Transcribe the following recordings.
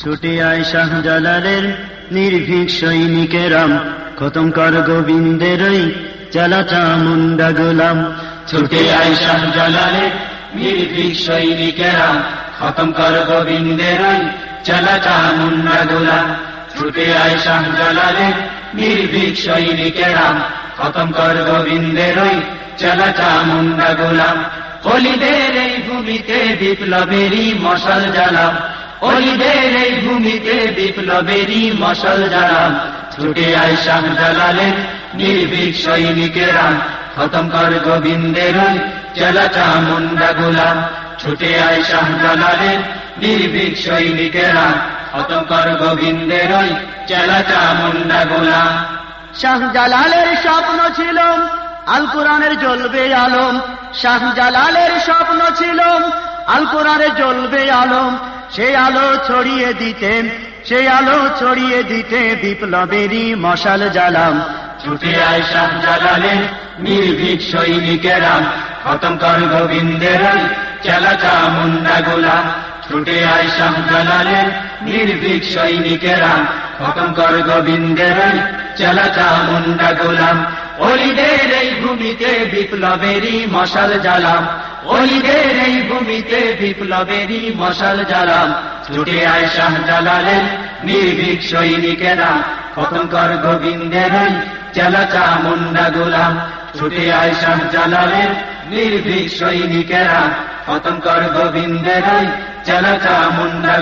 ছুটে আয় শাহজালালের নির্ভীক সৈনিকেরাম। খতম কর গোবিন্দের ওই চালাচা মুন্ডা গোলাম। ছুটে আয় শাহজালালের নির্ভীক সৈনিকেরাম। খতম কর গোবিন্দের ওই চালাচা মুন্ডা গোলাম। ছুটে আয় শাহজালালের নির্ভীক সৈনিকেরাম। খতম কর গোবিন্দের ওই চালাচা মুন্ডা গোলাম। অলিদের এই ভূমিতে বিপ্লবেরই মশাল জ্বালাম। অলিদের এই ভূমিতে বিপ্লবেরই মশাল জ্বালাম ছুটে আয় শাহজালালের নির্ভীক সৈনিকেরা। খতম কর গোবিন্দের চালাচা মুন্ডা গোলাম। ছুটে আয় শাহজালালের নির্ভীক সৈনিকেরা। খতম কর গোবিন্দের চালাচা মুন্ডা গোলাম। শাহজালালের স্বপ্ন ছিল আল কোরআনের জ্বলবে আলম। শাহজালালের স্বপ্ন ছিল আল কোরআনে জ্বলবে আলম। সে আলো ছড়িয়ে দিতেন সে আলো ছড়িয়ে দিতে বিপ্লবেরই মশাল জ্বালাম। ছুটে আয় শাহজালালের নির্ভীক সৈনিকেরা। খতম কর গোবিন্দের ওই চালাচা মুন্ডা গোলাম ছুটে আয় শাহজালালের নির্ভীক সৈনিকেরা। খতম কর গোবিন্দের ওই চালাচা মুন্ডা গোলাম অলিদের এই ভূমিতে বিপ্লবেরই মশাল জ্বালাম। অলিদের এই ভূমিতে বিপ্লবেরই মশাল জ্বালাম ছুটে আয় শাহজালালের নির্ভীক সৈনিকেরা। খতম গোবিন্দের গোলাম। ছুটে আয় শাহজালালের নির্ভীক সৈনিকেরা। খতম গোবিন্দের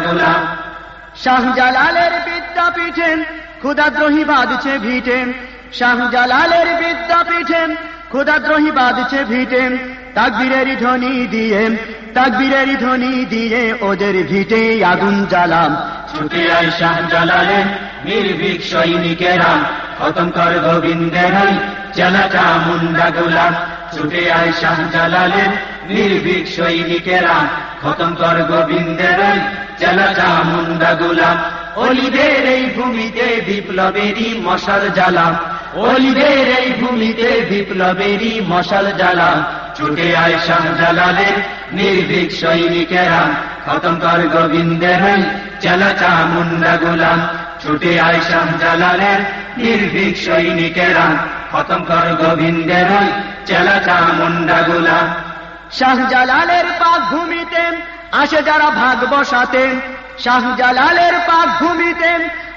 গোলাম। শাহজালালের বিদ্যাপীঠে ক্ষুদাদ্রোহী বাঁধছে ভিটে শাহজালালের বিদ্যাপীঠে ক্ষুদাদ্রোহী বাঁধছে ভিটে তাকবীরেরই ধ্বনি দিয়ে তাকবীরেরই ধ্বনি দিয়ে ওদের ভিটে আগুন জ্বালাম। ছুটে আয় শাহজালালের নির্ভীক সৈনিকেরা, খতম কর গোবিন্দের চালাচা মুন্ডা গোলাম ছুটে আয় শাহজালালের নির্ভীক সৈনিকেরা, খতম কর গোবিন্দের চালাচা মুন্ডা অলিদের এই ভূমিতে বিপ্লবেরই মশাল জ্বালাম অলিদের এই ভূমিতে বিপ্লবেরই মশাল জ্বালাম ছুটে আয় শাহজালালের নির্ভীক সৈনিকেরা। খতম কর গোবিন্দের ওই চালাচা মুন্ডা গোলাম ছুটে আয় শাহজালালের নির্ভীক সৈনিকেরা। খতম কর গোবিন্দের ওই চালাচা মুন্ডা গোলাম শাহজালালের পাক ভূমিতে আসে যারা ভাগ বসাতেন শাহজালালের পাক ভূমিতে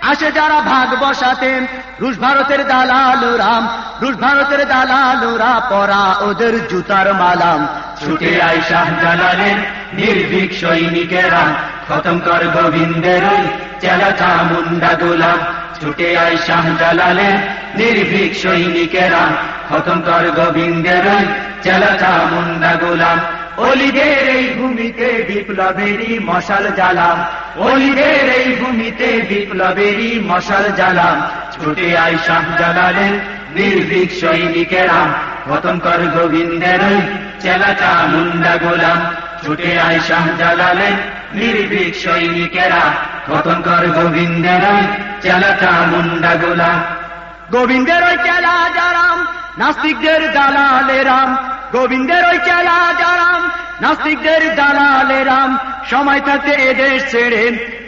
আসে যারা ভাগ বসাতেন, রুশ ভারতের দালালোরাম রুশ ভারতের দালালোরা পরা ওদের জুতার মালাম। ছুটে আয় শাহজালালের নির্ভীক সৈনিকেরা খতম কর গোবিন্দের ওই চালাচা মুন্ডা গোলাম ছুটে আয় শাহজালালের নির্ভীক সৈনিকেরা খতম কর গোবিন্দের ওই চালাচা মুন্ডা গোলাম অলিদের এই ভূমিতে বিপ্লবেরই মশাল জ্বালাম অলিদের এই ভূমিতে বিপ্লবেরই মশাল জ্বালাম ছুটে আয় শাহজালালের নির্ভীক সৈনিকেরা। খতম কর গোবিন্দের চেলাচা মুন্ডা গোলাম। ছুটে আয় শাহজালালের নির্ভীক সৈনিকেরা। খতম কর গোবিন্দের চেলাচা মুন্ডা গোলাম। গোবিন্দের ওই চেলা যারাম নাস্তিকদের দালালেরাম। গোবিন্দের ওই চেলা যারাম নাস্তিকদের দালালেরাম সময় থাকতে এদেশ ছেড়ে,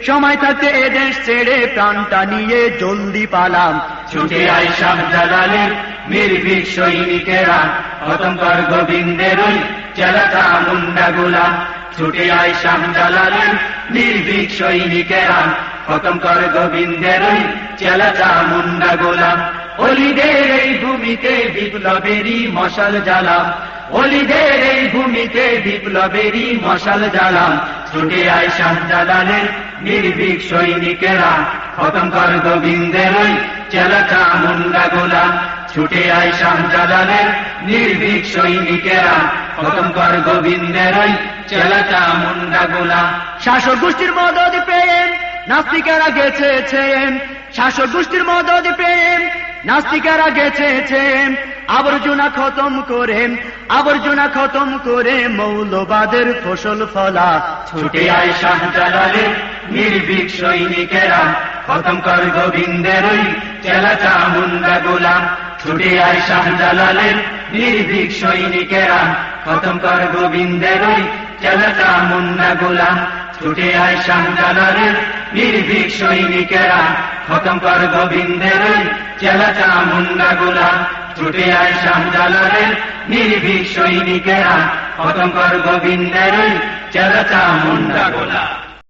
সময় থাকতে এদেশ ছেড়ে প্রাণটা নিয়ে জলদি পালাম। ছুটে আয় শাহজালালের নির্ভীক সৈনিকেরা। খতম কর গোবিন্দের ওই চেলাচা মুন্ডা গোলাম। ছুটে আয় শাহজালালের নির্ভীক সৈনিকেরা। খতম কর গোবিন্দের ওই চেলাচা মুন্ডা গোলাম। অলিদের এই ভূমিতে বিপ্লবেরই মশাল জ্বালাম অলিদের এই ভূমিতে বিপ্লবেরই মশাল জ্বালাম ছুটে আয় শাহজালালের নির্ভীক সৈনিকেরা। খতম কর গোবিন্দের ওই চেলাচা মুন্ডা গোলাম ছুটে আয় শাহজালালের নির্ভীক সৈনিকেরা। খতম কর গোবিন্দের ওই চেলাচা মুন্ডা গোলাম শাসক গোষ্ঠীর মদত পেয়ে নাস্তিকেরা গেছেছেন শাসক গোষ্ঠীর মদত পেয়ে নাস্তিকেরা গেছেছেন আবর্জনা খতম করে, আবর্জনা খতম করে মৌলবাদের ফসল ফলা। ছুটে আয় শাহজালালের নির্ভীক সৈনিকেরা, খতম কর গোবিন্দের ওই চেলাচা মুন্ডা গোলাম। ছুটে আয় শাহজালালের নির্ভীক সৈনিকেরা, খতম কর গোবিন্দের ওই চেলাচা মুন্ডা গোলাম। ছুটে আয় শাহজালালের নির্ভীক সৈনিকেরা খতম কর গোবিন্দের চেলা চামুন্ডা গুলা। ছুটে আয় শাহজালালের নির্ভীক সৈনিকেরা খতম কর গোবিন্দের চেলা চামুন্ডা গুলা।